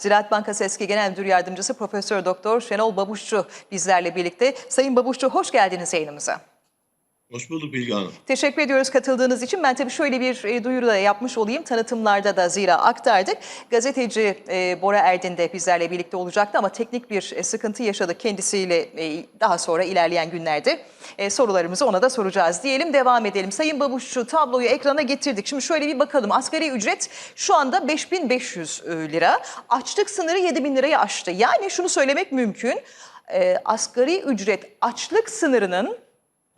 Ziraat Bankası eski Genel Müdür Yardımcısı Profesör Doktor Şenol Babuşçu bizlerle birlikte. Sayın Babuşçu hoş geldiniz yayınımıza. Hoş bulduk Bilge Hanım. Teşekkür ediyoruz katıldığınız için. Ben tabii şöyle bir e, duyuru da yapmış olayım. Tanıtımlarda da zira aktardık. Gazeteci e, Bora Erdin de bizlerle birlikte olacaktı ama teknik bir e, sıkıntı yaşadık kendisiyle daha sonra ilerleyen günlerde. Sorularımızı ona da soracağız diyelim. Devam edelim. Sayın Babuşçu tabloyu ekrana getirdik. Şimdi şöyle bir bakalım. Asgari ücret şu anda 5500 lira. Açlık sınırı 7000 lirayı aştı. Yani şunu söylemek mümkün. E, asgari ücret açlık sınırının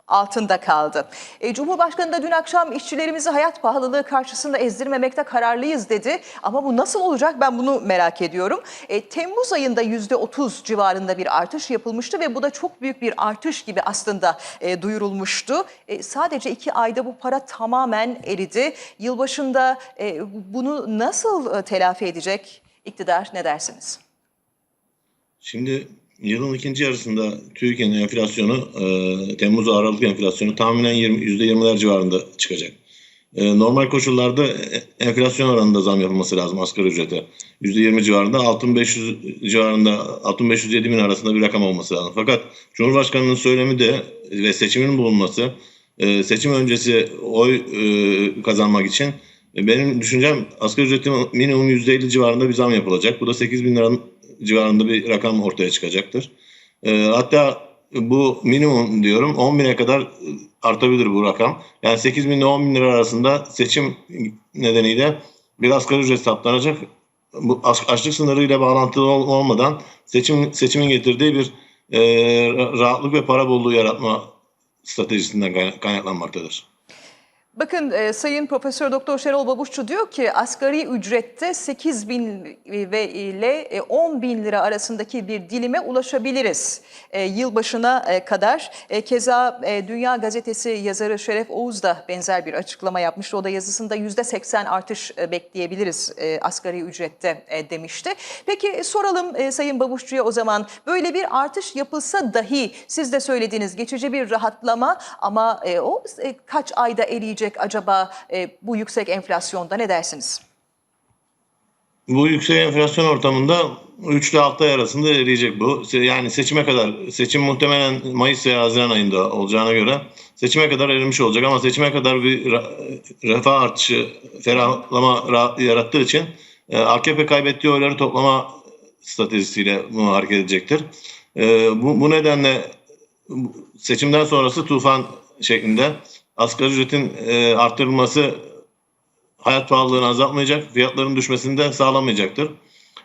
altında kaldı. E, Cumhurbaşkanı da dün akşam işçilerimizi hayat pahalılığı karşısında ezdirmemekte kararlıyız dedi. Ama bu nasıl olacak ben bunu merak ediyorum. E, Temmuz ayında yüzde otuz civarında bir artış yapılmıştı ve bu da çok büyük bir artış gibi aslında e, duyurulmuştu. E, sadece iki ayda bu para tamamen eridi. Yılbaşında e, bunu nasıl e, telafi edecek iktidar ne dersiniz? Şimdi yılın ikinci yarısında Türkiye'nin enflasyonu, e, Temmuz Aralık enflasyonu tahminen 20, %20'ler civarında çıkacak. E, normal koşullarda e, enflasyon oranında zam yapılması lazım asgari ücrete. %20 civarında 6500 civarında 6507 bin arasında bir rakam olması lazım. Fakat Cumhurbaşkanı'nın söylemi de ve seçimin bulunması e, seçim öncesi oy e, kazanmak için e, benim düşüncem asgari ücretin minimum %50 civarında bir zam yapılacak. Bu da 8 bin liranın civarında bir rakam ortaya çıkacaktır. E, hatta bu minimum diyorum 10 bine kadar artabilir bu rakam. Yani 8 bin ile 10 bin lira arasında seçim nedeniyle bir asgari ücret saptanacak. Bu aç- açlık sınırıyla bağlantılı ol- olmadan seçim seçimin getirdiği bir e, rahatlık ve para bolluğu yaratma stratejisinden kaynak- kaynaklanmaktadır. Bakın e, Sayın Profesör Doktor Şenol Babuşçu diyor ki asgari ücrette 8 bin ve ile e, 10 bin lira arasındaki bir dilime ulaşabiliriz e, yılbaşına e, kadar. E, keza e, Dünya Gazetesi yazarı Şeref Oğuz da benzer bir açıklama yapmıştı. O da yazısında %80 artış e, bekleyebiliriz e, asgari ücrette e, demişti. Peki e, soralım e, Sayın Babuşçu'ya o zaman böyle bir artış yapılsa dahi siz de söylediğiniz geçici bir rahatlama ama e, o e, kaç ayda eriyecek acaba e, bu yüksek enflasyonda ne dersiniz? Bu yüksek enflasyon ortamında 3 ile 6 ay arasında eriyecek bu. Yani seçime kadar, seçim muhtemelen Mayıs veya Haziran ayında olacağına göre seçime kadar erimiş olacak ama seçime kadar bir refah artışı, ferahlama ra- yarattığı için e, AKP kaybettiği oyları toplama stratejisiyle bunu hareket edecektir. E, bu, bu nedenle seçimden sonrası tufan şeklinde asgari ücretin e, arttırılması hayat pahalılığını azaltmayacak, fiyatların düşmesini de sağlamayacaktır.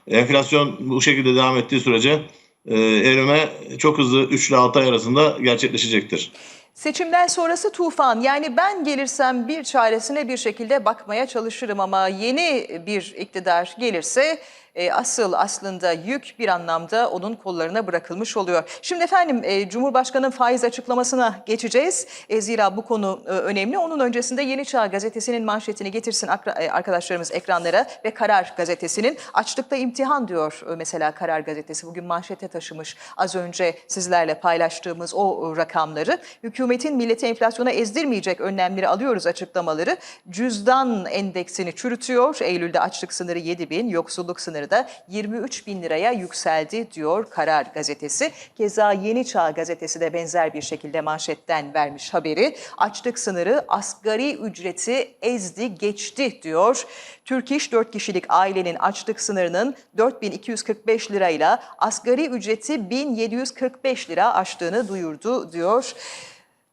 Enflasyon bu şekilde devam ettiği sürece e, erime çok hızlı 3 ile 6 ay arasında gerçekleşecektir. Seçimden sonrası tufan yani ben gelirsem bir çaresine bir şekilde bakmaya çalışırım ama yeni bir iktidar gelirse e, asıl aslında yük bir anlamda onun kollarına bırakılmış oluyor. Şimdi efendim e, Cumhurbaşkanı'nın faiz açıklamasına geçeceğiz. E, zira bu konu e, önemli. Onun öncesinde Yeni Çağ gazetesinin manşetini getirsin arkadaşlarımız ekranlara ve Karar gazetesinin açlıkta imtihan diyor mesela Karar gazetesi. Bugün manşete taşımış az önce sizlerle paylaştığımız o rakamları. Hükümetin milleti enflasyona ezdirmeyecek önlemleri alıyoruz açıklamaları. Cüzdan endeksini çürütüyor. Eylül'de açlık sınırı 7 bin, yoksulluk sınırı da 23 bin liraya yükseldi diyor Karar gazetesi. Keza Yeni Çağ gazetesi de benzer bir şekilde manşetten vermiş haberi. Açlık sınırı asgari ücreti ezdi geçti diyor. Türk İş 4 kişilik ailenin açlık sınırının 4245 lirayla asgari ücreti 1745 lira aştığını duyurdu diyor.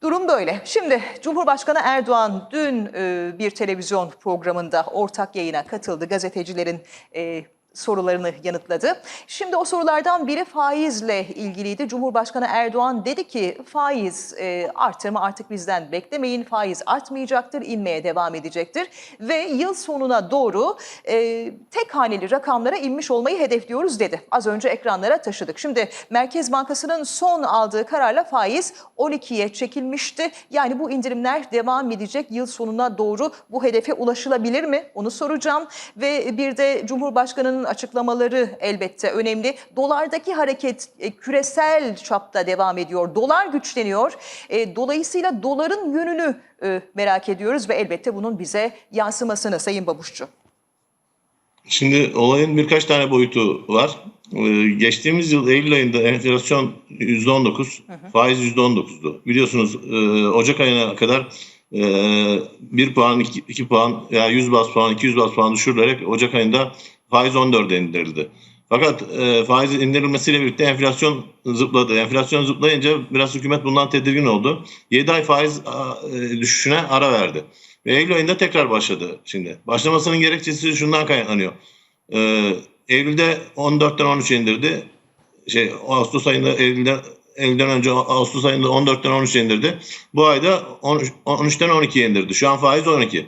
Durum böyle. Şimdi Cumhurbaşkanı Erdoğan dün e, bir televizyon programında ortak yayına katıldı. Gazetecilerin e, sorularını yanıtladı. Şimdi o sorulardan biri faizle ilgiliydi. Cumhurbaşkanı Erdoğan dedi ki faiz e, artırma artık bizden beklemeyin. Faiz artmayacaktır, inmeye devam edecektir. Ve yıl sonuna doğru e, tek haneli rakamlara inmiş olmayı hedefliyoruz dedi. Az önce ekranlara taşıdık. Şimdi Merkez Bankası'nın son aldığı kararla faiz 12'ye çekilmişti. Yani bu indirimler devam edecek. Yıl sonuna doğru bu hedefe ulaşılabilir mi? Onu soracağım. Ve bir de Cumhurbaşkanı'nın açıklamaları elbette önemli. Dolardaki hareket e, küresel çapta devam ediyor. Dolar güçleniyor. E, dolayısıyla doların yönünü e, merak ediyoruz ve elbette bunun bize yansımasını Sayın Babuşçu. Şimdi olayın birkaç tane boyutu var. Ee, geçtiğimiz yıl Eylül ayında enflasyon %19, faiz %19'du. Biliyorsunuz e, Ocak ayına kadar e, 1 puan, 2, 2 puan veya 100 bas puan, 200 bas puan düşürülerek Ocak ayında faiz 14'e indirildi. Fakat e, faiz indirilmesiyle birlikte enflasyon zıpladı. Enflasyon zıplayınca biraz hükümet bundan tedirgin oldu. 7 ay faiz e, düşüşüne ara verdi. Ve Eylül ayında tekrar başladı şimdi. Başlamasının gerekçesi şundan kaynaklanıyor. Ee, Eylül'de 14'ten 13'e indirdi. Şey Ağustos ayında Eylül'den Eylül'den önce Ağustos ayında 14'ten 13'e indirdi. Bu ayda 13, 13'ten 12'ye indirdi. Şu an faiz 12.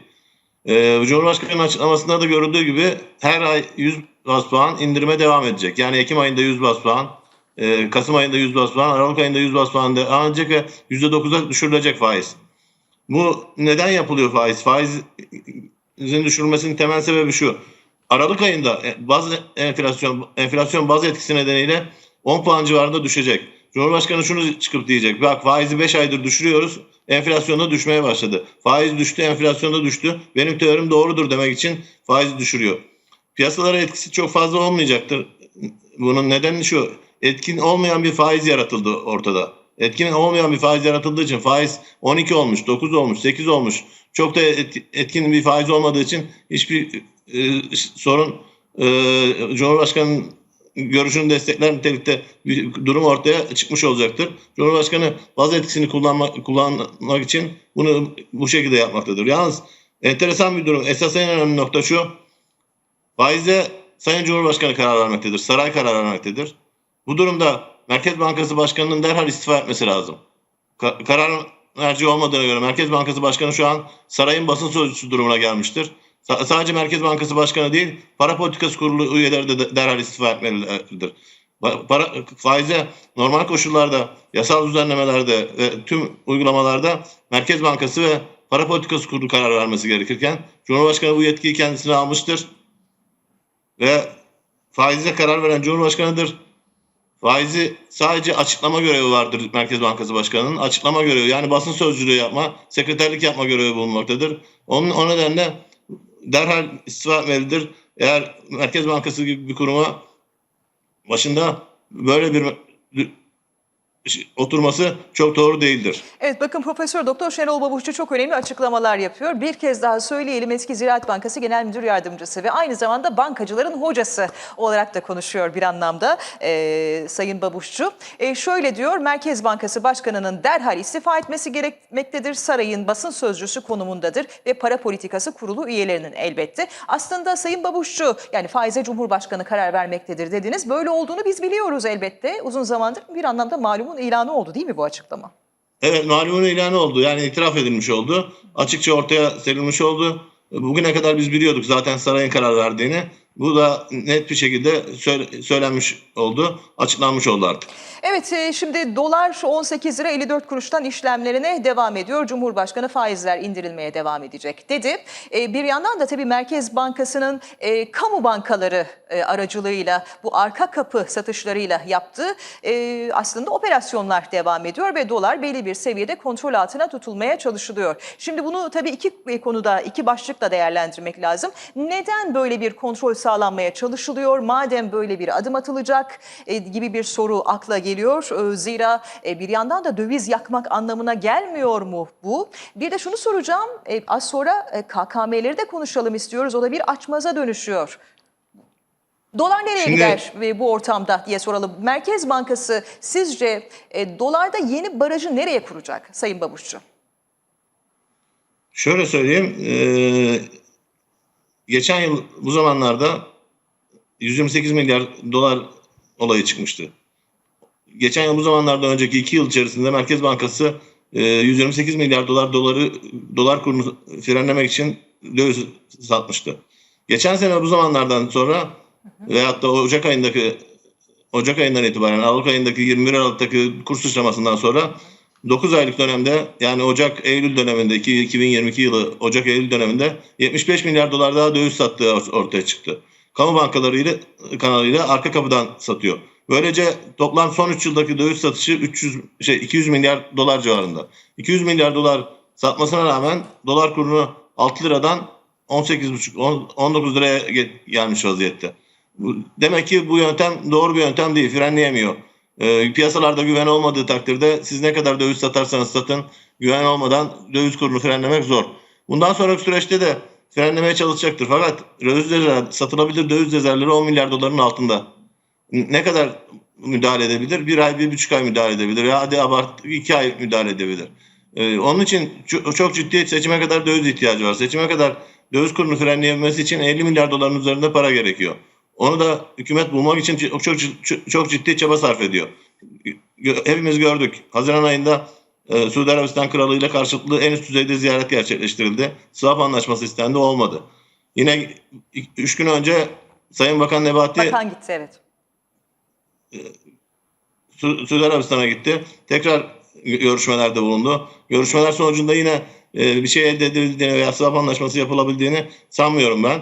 Ee, Cumhurbaşkanı'nın açıklamasında da görüldüğü gibi her ay 100 bas puan indirime devam edecek. Yani Ekim ayında 100 bas puan, e, Kasım ayında 100 bas puan, Aralık ayında 100 bas puan devam edecek ve %9'a düşürülecek faiz. Bu neden yapılıyor faiz? Faizin düşürülmesinin temel sebebi şu. Aralık ayında e, baz enflasyon enflasyon baz etkisi nedeniyle 10 puan civarında düşecek. Cumhurbaşkanı şunu çıkıp diyecek. Bak faizi 5 aydır düşürüyoruz. Enflasyonda düşmeye başladı. Faiz düştü, enflasyonda düştü. Benim teorim doğrudur demek için faizi düşürüyor. Piyasalara etkisi çok fazla olmayacaktır. Bunun nedeni şu. Etkin olmayan bir faiz yaratıldı ortada. Etkin olmayan bir faiz yaratıldığı için faiz 12 olmuş, 9 olmuş, 8 olmuş. Çok da etkin bir faiz olmadığı için hiçbir e, sorun e, Cumhurbaşkanı'nın görüşünü destekler nitelikte bir durum ortaya çıkmış olacaktır. Cumhurbaşkanı baz etkisini kullanmak, kullanmak için bunu bu şekilde yapmaktadır. Yalnız enteresan bir durum. Esas en önemli nokta şu. Faize Sayın Cumhurbaşkanı karar vermektedir. Saray karar vermektedir. Bu durumda Merkez Bankası Başkanı'nın derhal istifa etmesi lazım. Ka- karar merci olmadığına göre Merkez Bankası Başkanı şu an sarayın basın sözcüsü durumuna gelmiştir. Sa- sadece Merkez Bankası Başkanı değil, Para Politikası Kurulu üyeleri de de- derhal istifa etmelidir. Para, faize normal koşullarda, yasal düzenlemelerde ve tüm uygulamalarda Merkez Bankası ve Para Politikası Kurulu karar vermesi gerekirken Cumhurbaşkanı bu yetkiyi kendisine almıştır ve faize karar veren Cumhurbaşkanıdır. Faizi sadece açıklama görevi vardır Merkez Bankası Başkanı'nın. Açıklama görevi yani basın sözcülüğü yapma, sekreterlik yapma görevi bulunmaktadır. Onun, o nedenle derhal istifa etmelidir. Eğer Merkez Bankası gibi bir kuruma başında böyle bir oturması çok doğru değildir. Evet bakın Profesör Doktor Şenol Babuşçu çok önemli açıklamalar yapıyor. Bir kez daha söyleyelim eski Ziraat Bankası Genel Müdür Yardımcısı ve aynı zamanda bankacıların hocası olarak da konuşuyor bir anlamda e, Sayın Babuşçu. E, şöyle diyor Merkez Bankası Başkanı'nın derhal istifa etmesi gerekmektedir. Sarayın basın sözcüsü konumundadır ve para politikası kurulu üyelerinin elbette. Aslında Sayın Babuşçu yani faize Cumhurbaşkanı karar vermektedir dediniz. Böyle olduğunu biz biliyoruz elbette. Uzun zamandır bir anlamda malumun ilanı oldu değil mi bu açıklama? Evet malumun ilanı oldu. Yani itiraf edilmiş oldu. Açıkça ortaya serilmiş oldu. Bugüne kadar biz biliyorduk zaten sarayın karar verdiğini. Bu da net bir şekilde söylenmiş oldu, açıklanmış oldu artık. Evet e, şimdi dolar 18 lira 54 kuruştan işlemlerine devam ediyor. Cumhurbaşkanı faizler indirilmeye devam edecek dedi. E, bir yandan da tabii Merkez Bankası'nın e, kamu bankaları aracılığıyla bu arka kapı satışlarıyla yaptığı aslında operasyonlar devam ediyor ve dolar belli bir seviyede kontrol altına tutulmaya çalışılıyor. Şimdi bunu tabii iki konuda iki başlıkla değerlendirmek lazım. Neden böyle bir kontrol sağlanmaya çalışılıyor? Madem böyle bir adım atılacak e, gibi bir soru akla geliyor. E, zira e, bir yandan da döviz yakmak anlamına gelmiyor mu bu? Bir de şunu soracağım. E, az sonra e, KKM'leri de konuşalım istiyoruz. O da bir açmaza dönüşüyor. Dolar nereye Şimdi- gider e, bu ortamda diye soralım. Merkez Bankası sizce e, dolarda yeni barajı nereye kuracak Sayın Babuşçu? Şöyle söyleyeyim. eee, geçen yıl bu zamanlarda 128 milyar dolar olayı çıkmıştı. Geçen yıl bu zamanlarda önceki iki yıl içerisinde Merkez Bankası eee, 128 milyar dolar doları dolar kurunu frenlemek için döviz satmıştı. Geçen sene bu zamanlardan sonra veyahut da Ocak ayındaki Ocak ayından itibaren Aralık ayındaki 21 Aralık'taki kur sıçramasından sonra 9 aylık dönemde yani Ocak-Eylül döneminde iki- 2022 yılı Ocak-Eylül döneminde 75 milyar dolar daha döviz sattığı or- ortaya çıktı. Kamu bankalarıyla kanalıyla arka kapıdan satıyor. Böylece toplam son 3 yıldaki döviz satışı 300 şey 200 milyar dolar civarında. 200 milyar dolar satmasına rağmen dolar kurunu 6 liradan 18,5 on- 19 liraya ge- gelmiş vaziyette. Demek ki bu yöntem doğru bir yöntem değil. Frenleyemiyor. Ee, piyasalarda güven olmadığı takdirde siz ne kadar döviz satarsanız satın güven olmadan döviz kurunu frenlemek zor. Bundan sonraki süreçte de frenlemeye çalışacaktır. Fakat döviz rezerv, satılabilir döviz rezervleri 10 milyar doların altında. Ne kadar müdahale edebilir? Bir ay, bir buçuk ay müdahale edebilir. Ya hadi abart, iki ay müdahale edebilir. Ee, onun için çok, çok ciddi seçime kadar döviz ihtiyacı var. Seçime kadar döviz kurunu frenleyebilmesi için 50 milyar doların üzerinde para gerekiyor. Onu da hükümet bulmak için çok, çok, çok ciddi çaba sarf ediyor. Hepimiz gördük. Haziran ayında e, Suudi Arabistan Kralı ile karşılıklı en üst düzeyde ziyaret gerçekleştirildi. Swap anlaşması istendi olmadı. Yine 3 gün önce Sayın Bakan Nebati Bakan gitti evet. Su- Suudi Arabistan'a gitti. Tekrar görüşmelerde bulundu. Görüşmeler sonucunda yine e, bir şey elde edildiğini veya swap anlaşması yapılabildiğini sanmıyorum ben.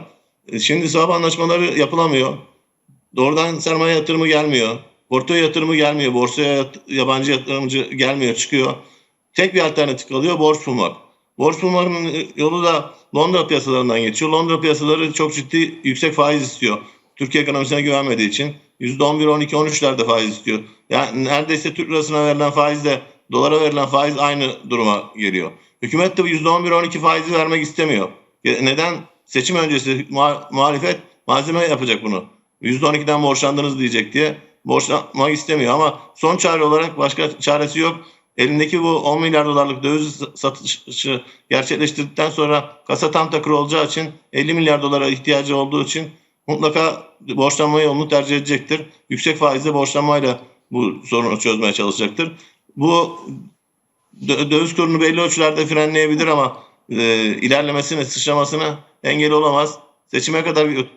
E, Şimdi swap anlaşmaları yapılamıyor. Doğrudan sermaye yatırımı gelmiyor. Portföy yatırımı gelmiyor. Borsaya yabancı yatırımcı gelmiyor, çıkıyor. Tek bir alternatif kalıyor borç bulmak. Borç bulmanın yolu da Londra piyasalarından geçiyor. Londra piyasaları çok ciddi yüksek faiz istiyor. Türkiye ekonomisine güvenmediği için %11, 12, 13'lerde faiz istiyor. Yani neredeyse Türk lirasına verilen faizle dolara verilen faiz aynı duruma geliyor. Hükümet de bu %11, 12 faizi vermek istemiyor. E, Neden? Seçim öncesi muha- muhalefet malzeme yapacak bunu. %12'den borçlandınız diyecek diye borçlanmak istemiyor ama son çare olarak başka çaresi yok. Elindeki bu 10 milyar dolarlık döviz satışı gerçekleştirdikten sonra kasa tam takır olacağı için 50 milyar dolara ihtiyacı olduğu için mutlaka borçlanma yolunu tercih edecektir. Yüksek faizle borçlanmayla bu sorunu çözmeye çalışacaktır. Bu dö- döviz kurunu belli ölçülerde frenleyebilir ama e, ilerlemesine, sıçramasına engel olamaz. Seçime kadar gö-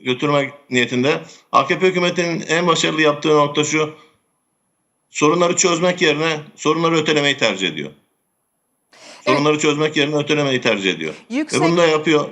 götürmek niyetinde. AKP hükümetinin en başarılı yaptığı nokta şu. Sorunları çözmek yerine sorunları ötelemeyi tercih ediyor. Sorunları çözmek yerine ötelemeyi tercih ediyor. Yüksek Ve bunu da yapıyor.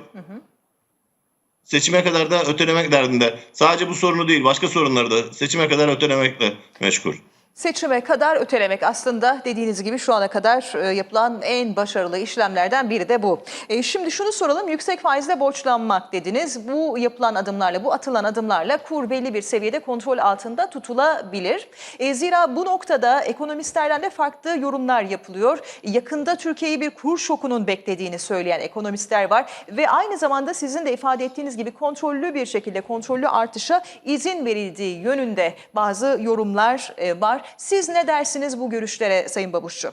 Seçime kadar da ötelemek derdinde. Sadece bu sorunu değil, başka sorunları da seçime kadar ötelemekle meşgul. Seçime kadar ötelemek aslında dediğiniz gibi şu ana kadar e, yapılan en başarılı işlemlerden biri de bu. E, şimdi şunu soralım yüksek faizle borçlanmak dediniz. Bu yapılan adımlarla bu atılan adımlarla kur belli bir seviyede kontrol altında tutulabilir. E, zira bu noktada ekonomistlerden de farklı yorumlar yapılıyor. Yakında Türkiye'yi bir kur şokunun beklediğini söyleyen ekonomistler var ve aynı zamanda sizin de ifade ettiğiniz gibi kontrollü bir şekilde kontrollü artışa izin verildiği yönünde bazı yorumlar e, var. Siz ne dersiniz bu görüşlere Sayın Babuşçu?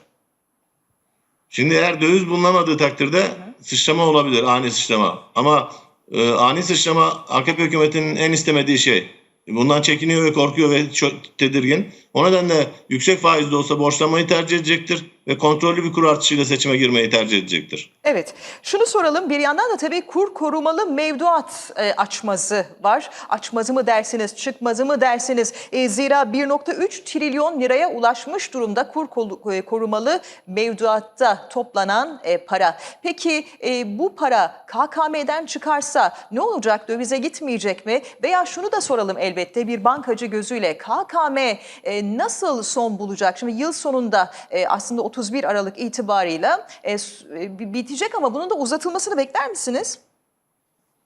Şimdi eğer döviz bulunamadığı takdirde sıçrama olabilir, ani sıçrama. Ama e, ani sıçrama AKP hükümetinin en istemediği şey. Bundan çekiniyor ve korkuyor ve çok tedirgin. O nedenle yüksek faizde olsa borçlanmayı tercih edecektir ve kontrollü bir kur artışıyla seçime girmeyi tercih edecektir. Evet, şunu soralım. Bir yandan da tabii kur korumalı mevduat e, açmazı var. Açmazı mı dersiniz, çıkmazı mı dersiniz? E, zira 1.3 trilyon liraya ulaşmış durumda kur e, korumalı mevduatta toplanan para. Peki bu para KKM'den çıkarsa ne olacak? Dövize gitmeyecek mi? Veya şunu da soralım elbette bir bankacı gözüyle. KKM nasıl son bulacak? Şimdi yıl sonunda aslında 31 Aralık itibarıyla e, e, bi- bitecek ama bunun da uzatılmasını bekler misiniz?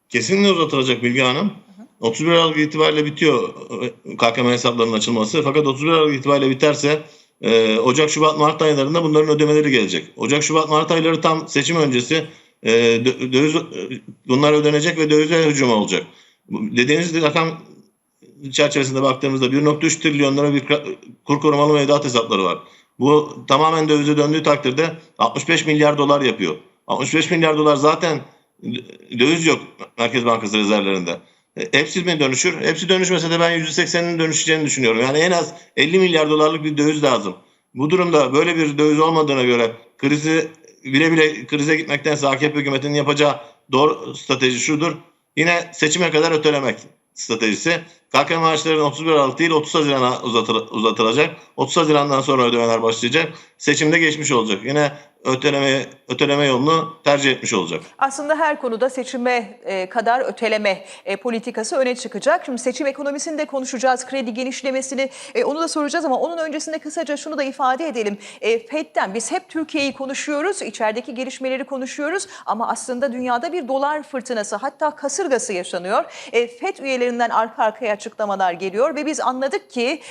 Kesinlikle uzatılacak Bilge Hanım. 31 Aralık itibariyle bitiyor e, KKM hesaplarının açılması. Fakat 31 Aralık itibariyle biterse e, Ocak, Şubat, Mart aylarında bunların ödemeleri gelecek. Ocak, Şubat, Mart ayları tam seçim öncesi e, dö- döviz, e, bunlar ödenecek ve dövize hücum olacak. Dediğiniz rakam çerçevesinde baktığımızda 1.3 trilyon lira bir kur korumalı mevduat hesapları var. Bu tamamen dövize döndüğü takdirde 65 milyar dolar yapıyor. 65 milyar dolar zaten döviz yok Merkez Bankası rezervlerinde. E, Hepsi mi dönüşür? Hepsi dönüşmese de ben %80'inin dönüşeceğini düşünüyorum. Yani en az 50 milyar dolarlık bir döviz lazım. Bu durumda böyle bir döviz olmadığına göre krizi bile bile krize gitmektense AKP hükümetinin yapacağı doğru strateji şudur. Yine seçime kadar ötelemek stratejisi. KKM maaşlarının 31 Aralık değil 30 Haziran'a uzatıl- uzatılacak. 30 Haziran'dan sonra ödemeler başlayacak. Seçimde geçmiş olacak. Yine öteleme öteleme yolunu tercih etmiş olacak. Aslında her konuda seçime e, kadar öteleme e, politikası öne çıkacak. Şimdi seçim ekonomisini de konuşacağız, kredi genişlemesini e, onu da soracağız ama onun öncesinde kısaca şunu da ifade edelim. FED'den biz hep Türkiye'yi konuşuyoruz, içerideki gelişmeleri konuşuyoruz ama aslında dünyada bir dolar fırtınası hatta kasırgası yaşanıyor. FED üyelerinden arka arkaya açıklamalar geliyor ve biz anladık ki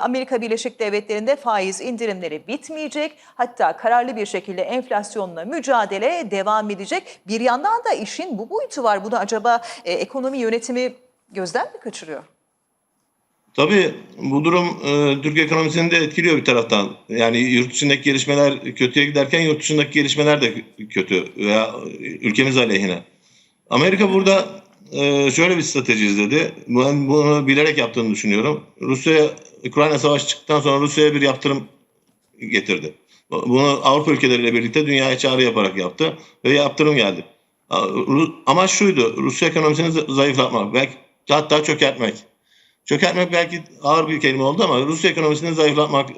Amerika Birleşik Devletleri'nde faiz indirimleri bitmeyecek. Hatta kararlı bir şekilde enflasyonla mücadele devam edecek. Bir yandan da işin bu boyutu var. Bu da acaba e, ekonomi yönetimi gözden mi kaçırıyor? Tabii bu durum e, Türk ekonomisini de etkiliyor bir taraftan. Yani yurt içindeki gelişmeler kötüye giderken yurt dışındaki gelişmeler de kötü veya ülkemiz aleyhine. Amerika burada e, şöyle bir strateji izledi. Ben bunu bilerek yaptığını düşünüyorum. Rusya Ukrayna savaşı çıktıktan sonra Rusya'ya bir yaptırım getirdi. Bunu Avrupa ülkeleriyle birlikte dünyaya çağrı yaparak yaptı ve yaptırım geldi. Amaç şuydu, Rusya ekonomisini zayıflatmak, belki hatta çökertmek. Çökertmek belki ağır bir kelime oldu ama Rusya ekonomisini zayıflatmak,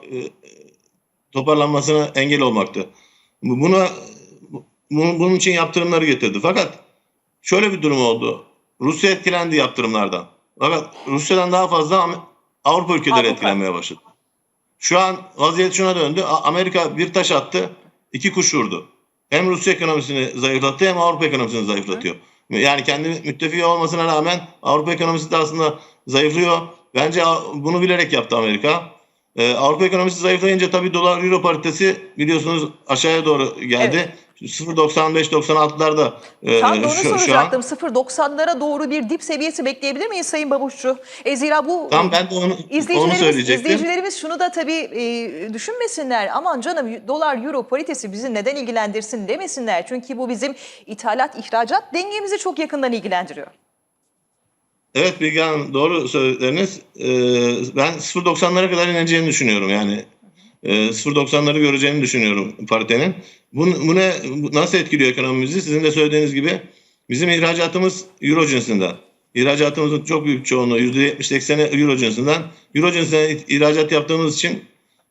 toparlanmasına engel olmaktı. Buna bunun için yaptırımları getirdi. Fakat şöyle bir durum oldu. Rusya etkilendi yaptırımlardan. Fakat Rusya'dan daha fazla Avrupa ülkeleri Avrupa. etkilenmeye başladı. Şu an vaziyet şuna döndü. Amerika bir taş attı, iki kuş vurdu. Hem Rusya ekonomisini zayıflattı hem Avrupa ekonomisini zayıflatıyor. Yani kendi müttefiki olmasına rağmen Avrupa ekonomisi de aslında zayıflıyor. Bence bunu bilerek yaptı Amerika. Ee, Avrupa ekonomisi zayıflayınca tabii dolar euro paritesi biliyorsunuz aşağıya doğru geldi. 0.95-96'larda e, Tam da onu şu, şu an. soracaktım. 0.90'lara doğru bir dip seviyesi bekleyebilir miyiz Sayın Babuşçu? E, zira bu Tam ben de onu, onu İzleyicilerimiz, söyleyecektim. izleyicilerimiz şunu da tabii e, düşünmesinler. Aman canım dolar euro paritesi bizi neden ilgilendirsin demesinler. Çünkü bu bizim ithalat ihracat dengemizi çok yakından ilgilendiriyor. Evet Bilge Hanım doğru söylediniz. Ee, ben 0.90'lara kadar ineceğini düşünüyorum. Yani e, 0.90'ları göreceğini düşünüyorum paritenin. Bu, bu ne nasıl etkiliyor ekonomimizi? Sizin de söylediğiniz gibi bizim ihracatımız euro cinsinden. İhracatımızın çok büyük çoğunluğu %70-80'i euro cinsinden. Euro cinsinden ihracat yaptığımız için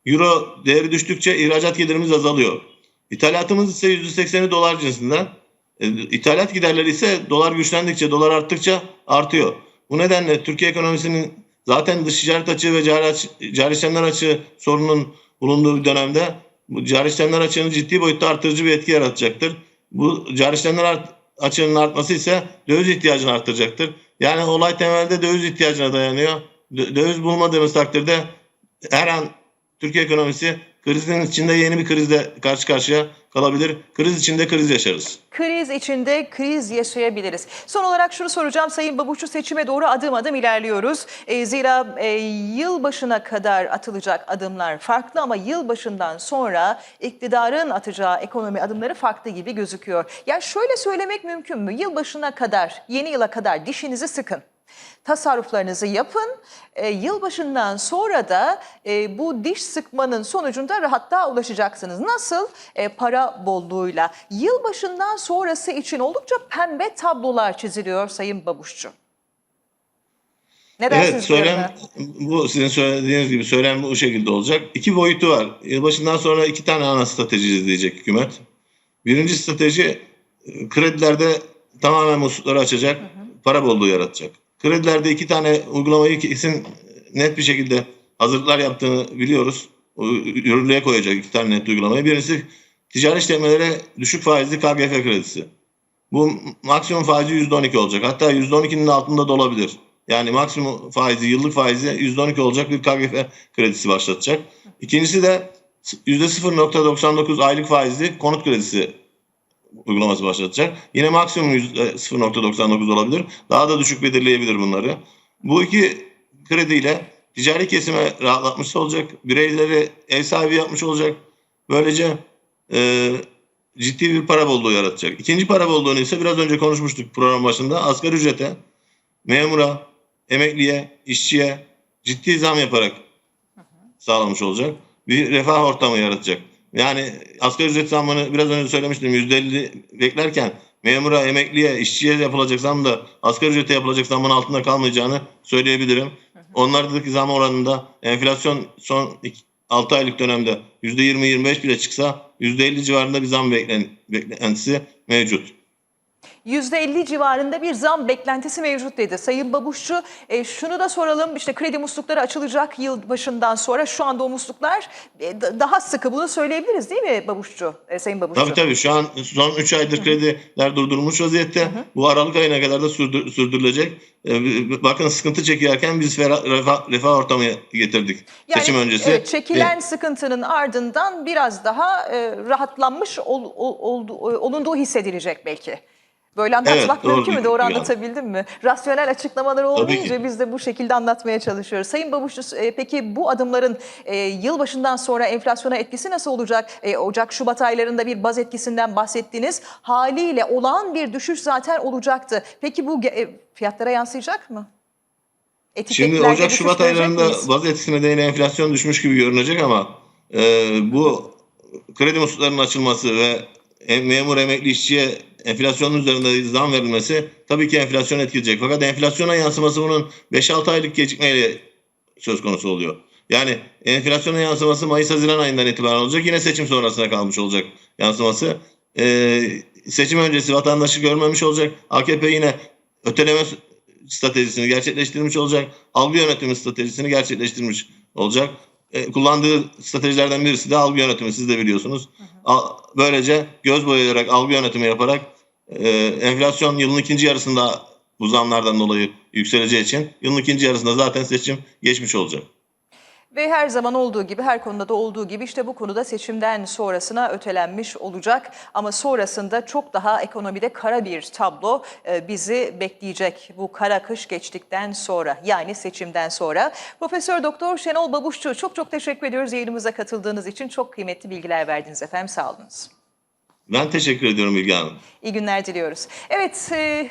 euro değeri düştükçe ihracat gelirimiz azalıyor. İthalatımız ise %80'i dolar cinsinden. E, İthalat giderleri ise dolar güçlendikçe, dolar arttıkça artıyor. Bu nedenle Türkiye ekonomisinin zaten dış ticaret açığı ve cari, cari açığı sorunun bulunduğu bir dönemde bu cari işlemler açığını ciddi boyutta artırıcı bir etki yaratacaktır. Bu cari işlemler art- açığının artması ise döviz ihtiyacını arttıracaktır. Yani olay temelde döviz ihtiyacına dayanıyor. Dö- döviz bulmadığımız takdirde her an Türkiye ekonomisi krizin içinde yeni bir krizle karşı karşıya kalabilir. Kriz içinde kriz yaşarız. Kriz içinde kriz yaşayabiliriz. Son olarak şunu soracağım Sayın Babuşçu seçime doğru adım adım ilerliyoruz. E, zira e, yılbaşına kadar atılacak adımlar farklı ama yılbaşından sonra iktidarın atacağı ekonomi adımları farklı gibi gözüküyor. Ya şöyle söylemek mümkün mü? Yılbaşına kadar, yeni yıla kadar dişinizi sıkın. Tasarruflarınızı yapın. E, yılbaşından sonra da e, bu diş sıkmanın sonucunda rahatlığa ulaşacaksınız. Nasıl? E, para bolluğuyla. Yılbaşından sonrası için oldukça pembe tablolar çiziliyor Sayın Babuşçu. Ne dersiniz Evet söylem bu sizin söylediğiniz gibi söylem bu şekilde olacak. İki boyutu var. Yılbaşından sonra iki tane ana strateji izleyecek hükümet. Birinci strateji e, kredilerde tamamen muslukları açacak, para bolluğu yaratacak. Kredilerde iki tane uygulamayı kesin net bir şekilde hazırlıklar yaptığını biliyoruz. Yürürlüğe koyacak iki tane net uygulamayı. Birincisi ticari işlemlere düşük faizli KGF kredisi. Bu maksimum faizi %12 olacak. Hatta %12'nin altında da olabilir. Yani maksimum faizi, yıllık faizi %12 olacak bir KGF kredisi başlatacak. İkincisi de %0.99 aylık faizli konut kredisi uygulaması başlatacak. Yine maksimum %0.99 olabilir. Daha da düşük belirleyebilir bunları. Bu iki krediyle ticari kesime rahatlatmış olacak. Bireyleri ev sahibi yapmış olacak. Böylece e, ciddi bir para bolluğu yaratacak. İkinci para bolluğunu ise biraz önce konuşmuştuk program başında. Asgari ücrete, memura, emekliye, işçiye ciddi zam yaparak sağlamış olacak. Bir refah ortamı yaratacak. Yani asgari ücret zammını biraz önce söylemiştim %50 beklerken memura, emekliye, işçiye yapılacak zam da asgari ücrete yapılacak zamın altında kalmayacağını söyleyebilirim. Onlardaki zam oranında enflasyon son 6 aylık dönemde %20-25 bile çıksa %50 civarında bir zam beklen, beklentisi mevcut. %50 civarında bir zam beklentisi mevcut dedi. Sayın Babuşçu e, şunu da soralım işte kredi muslukları açılacak yıl başından sonra şu anda o musluklar e, da- daha sıkı bunu söyleyebiliriz değil mi Babuşçu, e, Sayın Babuşçu? Tabii tabii şu an son 3 aydır krediler durdurulmuş vaziyette. Bu Aralık ayına kadar da sürdür- sürdürülecek. Ee, bakın sıkıntı çekerken biz ferah- refah, refah ortamı getirdik Yani, seçim öncesi. evet, çekilen Ve- sıkıntının ardından biraz daha e, rahatlanmış ol- ol- oldu- olunduğu hissedilecek belki. Böyle anlatmak Evet, mümkün mü? Doğru yani. anlatabildim mi? Rasyonel açıklamaları ki. olmayınca biz de bu şekilde anlatmaya çalışıyoruz. Sayın Babuşçu e, peki bu adımların e, yılbaşından sonra enflasyona etkisi nasıl olacak? E, Ocak, Şubat aylarında bir baz etkisinden bahsettiniz. Haliyle olağan bir düşüş zaten olacaktı. Peki bu e, fiyatlara yansıyacak mı? Şimdi Ocak Şubat aylarında miyiz? baz etkisine değinen enflasyon düşmüş gibi görünecek ama e, bu kredi musluklarının açılması ve em- memur emekli işçiye enflasyonun üzerinde zam verilmesi tabii ki enflasyon etkileyecek. Fakat enflasyona yansıması bunun 5-6 aylık gecikmeyle söz konusu oluyor. Yani enflasyona yansıması Mayıs-Haziran ayından itibaren olacak. Yine seçim sonrasına kalmış olacak yansıması. E, seçim öncesi vatandaşı görmemiş olacak. AKP yine öteleme stratejisini gerçekleştirmiş olacak. Algı yönetimi stratejisini gerçekleştirmiş olacak. E, kullandığı stratejilerden birisi de algı yönetimi siz de biliyorsunuz. A- böylece göz boyayarak algı yönetimi yaparak e, enflasyon yılın ikinci yarısında bu zamlardan dolayı yükseleceği için yılın ikinci yarısında zaten seçim geçmiş olacak. Ve her zaman olduğu gibi, her konuda da olduğu gibi işte bu konuda seçimden sonrasına ötelenmiş olacak. Ama sonrasında çok daha ekonomide kara bir tablo e, bizi bekleyecek bu kara kış geçtikten sonra yani seçimden sonra. Profesör Doktor Şenol Babuşçu çok çok teşekkür ediyoruz yayınımıza katıldığınız için. Çok kıymetli bilgiler verdiniz efendim sağ olunuz. Ben teşekkür ediyorum Bilge Hanım. İyi günler diliyoruz. Evet, e,